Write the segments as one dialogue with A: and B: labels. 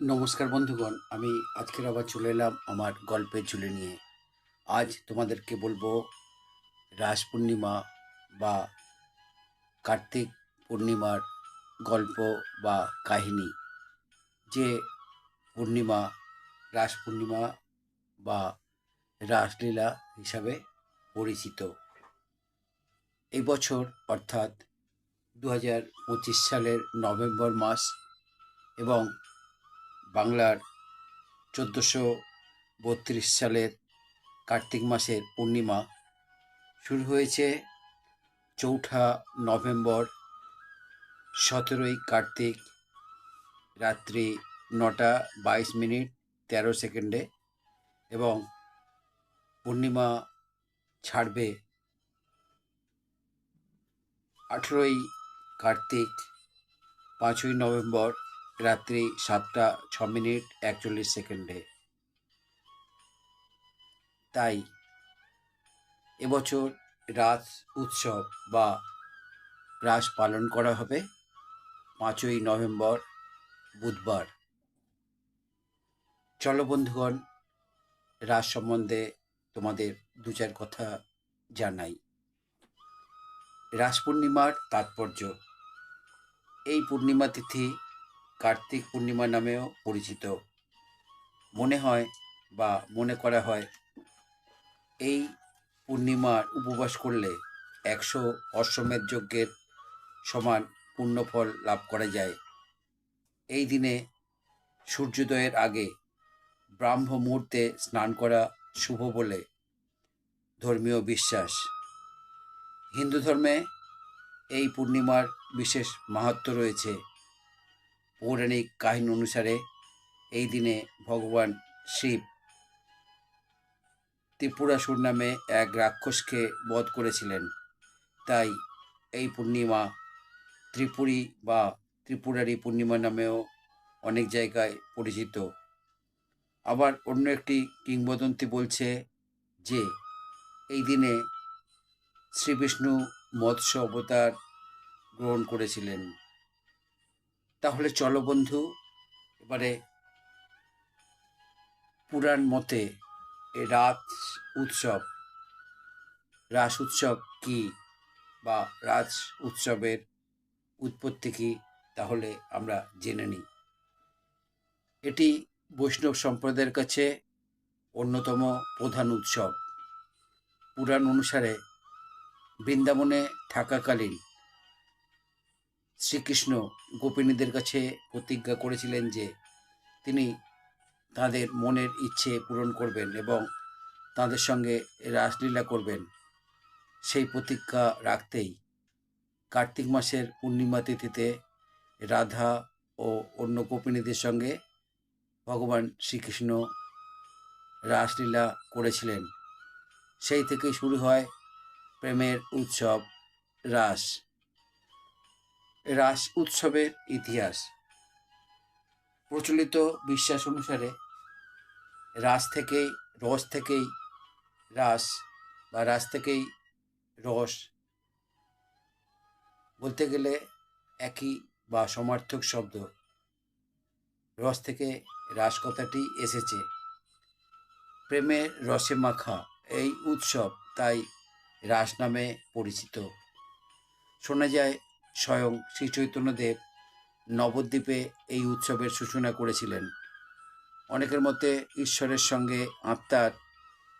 A: নমস্কার বন্ধুগণ, আমি আজকের আবার চলে এলাম আমার গল্পের ঝুলে নিয়ে। আজ তোমাদেরকে বলব রাস পূর্ণিমা বা কার্তিক পূর্ণিমার গল্প বা কাহিনী। যে পূর্ণিমা, রাস পূর্ণিমা বা রাসলীলা হিসাবে পরিচিত। এই বছর অর্থাৎ দু হাজার পঁচিশ সালের নভেম্বর মাস এবং বাংলার চোদ্দোশো বত্রিশ সালের কার্তিক মাসের পূর্ণিমা শুরু হয়েছে চৌঠা নভেম্বর, সতেরোই কার্তিক রাত্রি নটা বাইশ মিনিট তেরো সেকেন্ডে এবং পূর্ণিমা ছাড়বে আঠেরোই কার্তিক, পাঁচই নভেম্বর রাত্রি সাতটা ছ মিনিট একচল্লিশ সেকেন্ডে। তাই এবছর রাস উৎসব বা রাস পালন করা হবে পাঁচই নভেম্বর বুধবার। চলো বন্ধুগণ রাস সম্বন্ধে তোমাদের দু চার কথা জানাই। রাস পূর্ণিমার তাৎপর্য। এই পূর্ণিমা তিথি কার্তিক পূর্ণিমা নামেও পরিচিত। মনে হয় বা মনে করা হয়, এই পূর্ণিমার উপবাস করলে একশো অশ্বমেধ যজ্ঞের সমান পুণ্যফল লাভ করা যায়। এই দিনে সূর্যোদয়ের আগে ব্রাহ্ম মুহূর্তে স্নান করা শুভ বলে ধর্মীয় বিশ্বাস। হিন্দু ধর্মে এই পূর্ণিমার বিশেষ মাহাত্ম্য রয়েছে। পৌরাণিক কাহিনী অনুসারে এই দিনে ভগবান শিব ত্রিপুরাসুর নামে এক রাক্ষসকে বধ করেছিলেন। তাই এই পূর্ণিমা ত্রিপুরী বা ত্রিপুরারি পূর্ণিমা নামেও অনেক জায়গায় পরিচিত। আবার অন্য একটি কিংবদন্তি বলছে যে, এই দিনে শ্রীবিষ্ণু মৎস্য অবতার গ্রহণ করেছিলেন। তাহলে চলো বন্ধু, এবারে পুরাণ মতে রাত উৎসব, রাস উৎসব কি বা রাজ উৎসবের উৎপত্তি কি তাহলে আমরা জেনে নিই। এটি বৈষ্ণব সম্প্রদায়ের কাছে অন্যতম প্রধান উৎসব। পুরাণ অনুসারে বৃন্দাবনে থাকাকালীন শ্রীকৃষ্ণ গোপিনীদের কাছে প্রতিজ্ঞা করেছিলেন যে তিনি তাদের মনের ইচ্ছে পূরণ করবেন এবং তাদের সঙ্গে রাসলীলা করবেন। সেই প্রতিজ্ঞা রাখতেই কার্তিক মাসের পূর্ণিমা তিথিতে রাধা ও অন্য গোপিনীদের সঙ্গে ভগবান শ্রীকৃষ্ণ রাসলীলা করেছিলেন। সেই থেকেই শুরু হয় প্রেমের উৎসব, রাস। রাস উৎসবের ইতিহাস। প্রচলিত বিশ্বাস অনুসারে রাস থেকেই, রস থেকেই রাস বা রাস থেকেই রস বলতে গেলে একই বা সমার্থক শব্দ। রস থেকে রাস কথাটি এসেছে। প্রেমের রসে মাখা এই উৎসব তাই রাস নামে পরিচিত। শোনা যায় স্বয়ং শ্রী চৈতন্যদেব নবদ্বীপে এই উৎসবের সূচনা করেছিলেন। অনেকের মতে ঈশ্বরের সঙ্গে আত্মার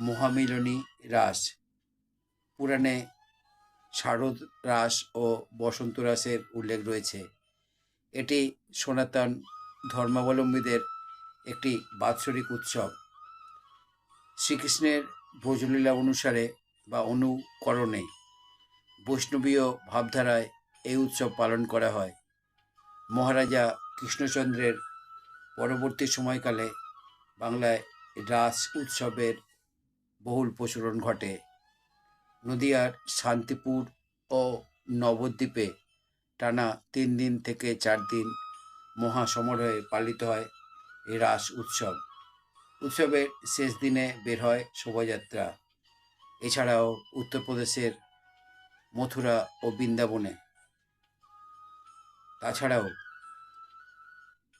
A: মহামিলনী রাস, পুরাণে শারদ রাস ও বসন্ত রাসের উল্লেখ রয়েছে। এটি সনাতন ধর্মাবলম্বীদের একটি বাৎসরিক উৎসব। শ্রীকৃষ্ণের ভোজলীলা অনুসারে বা অনুকরণে বৈষ্ণবীয় ভাবধারায় এই উৎসব পালন করা হয়। মহারাজা কৃষ্ণচন্দ্রের পরবর্তী সময়কালে বাংলায় রাস উৎসবের বহুল প্রচলন ঘটে। নদিয়ার শান্তিপুর ও নবদ্বীপে টানা তিন দিন থেকে চার দিন মহাসমারোহে পালিত হয় এই রাস উৎসব। উৎসবের শেষ দিনে বের হয় শোভাযাত্রা। এছাড়াও উত্তরপ্রদেশের মথুরা ও বৃন্দাবনে তাছাড়াও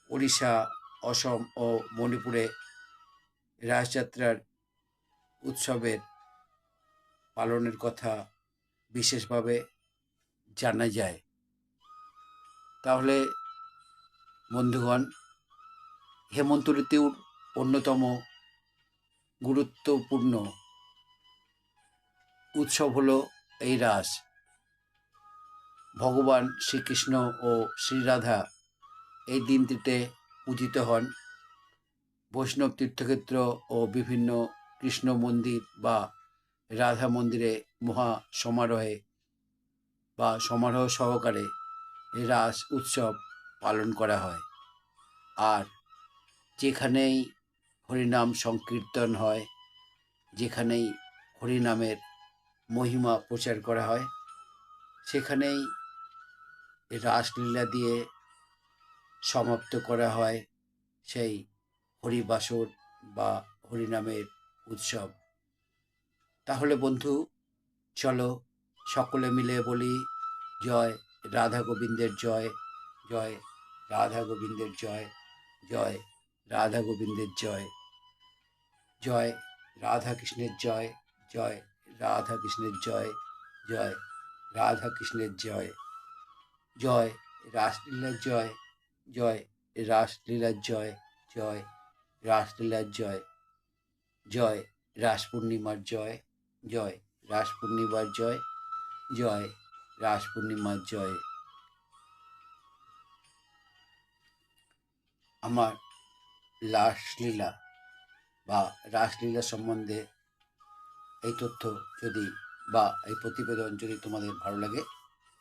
A: ওড়িশা, অসম ও মণিপুরে রাসযাত্রার উৎসবের পালনের কথা বিশেষভাবে জানা যায়। তাহলে বন্ধুগণ, হেমন্ত ঋতুর অন্যতম গুরুত্বপূর্ণ উৎসব হলো এই রাস। ভগবান শ্রীকৃষ্ণ ও শ্রীরাধা এই দিনটিতে পূজিত হন। বৈষ্ণব তীর্থক্ষেত্র ও বিভিন্ন কৃষ্ণ মন্দির বা রাধা মন্দিরে মহা সমারোহে বা সমারোহ সহকারে রাস উৎসব পালন করা হয়। আর যেখানেই হরিনাম সংকীর্তন হয়, যেখানেই হরিনামের মহিমা প্রচার করা হয়, সেখানেই রাসলীলা দিয়ে সমাপ্ত করা হয় সেই হরিবাসর বা হরিনামের উৎসব। তাহলে বন্ধু, চলো সকলে মিলে বলি, জয় রাধা গোবিন্দের জয় জয় রাধা গোবিন্দের জয় জয় রাধা গোবিন্দের জয় জয় রাধা কৃষ্ণের জয় জয় রাধা কৃষ্ণের জয় জয় রাধা কৃষ্ণের জয়। জয়, রাসলীলার জয় জয়, রাসলীলার জয় জয়, রাসলীলার জয় জয় রাস পূর্ণিমার জয় জয় রাস পূর্ণিমার জয় জয় রাস পূর্ণিমার জয়। আমার রাসলীলা বা রাসলীলা সম্বন্ধে এই তথ্য যদি বা এই প্রতিবেদন যদি তোমাদের ভালো লাগে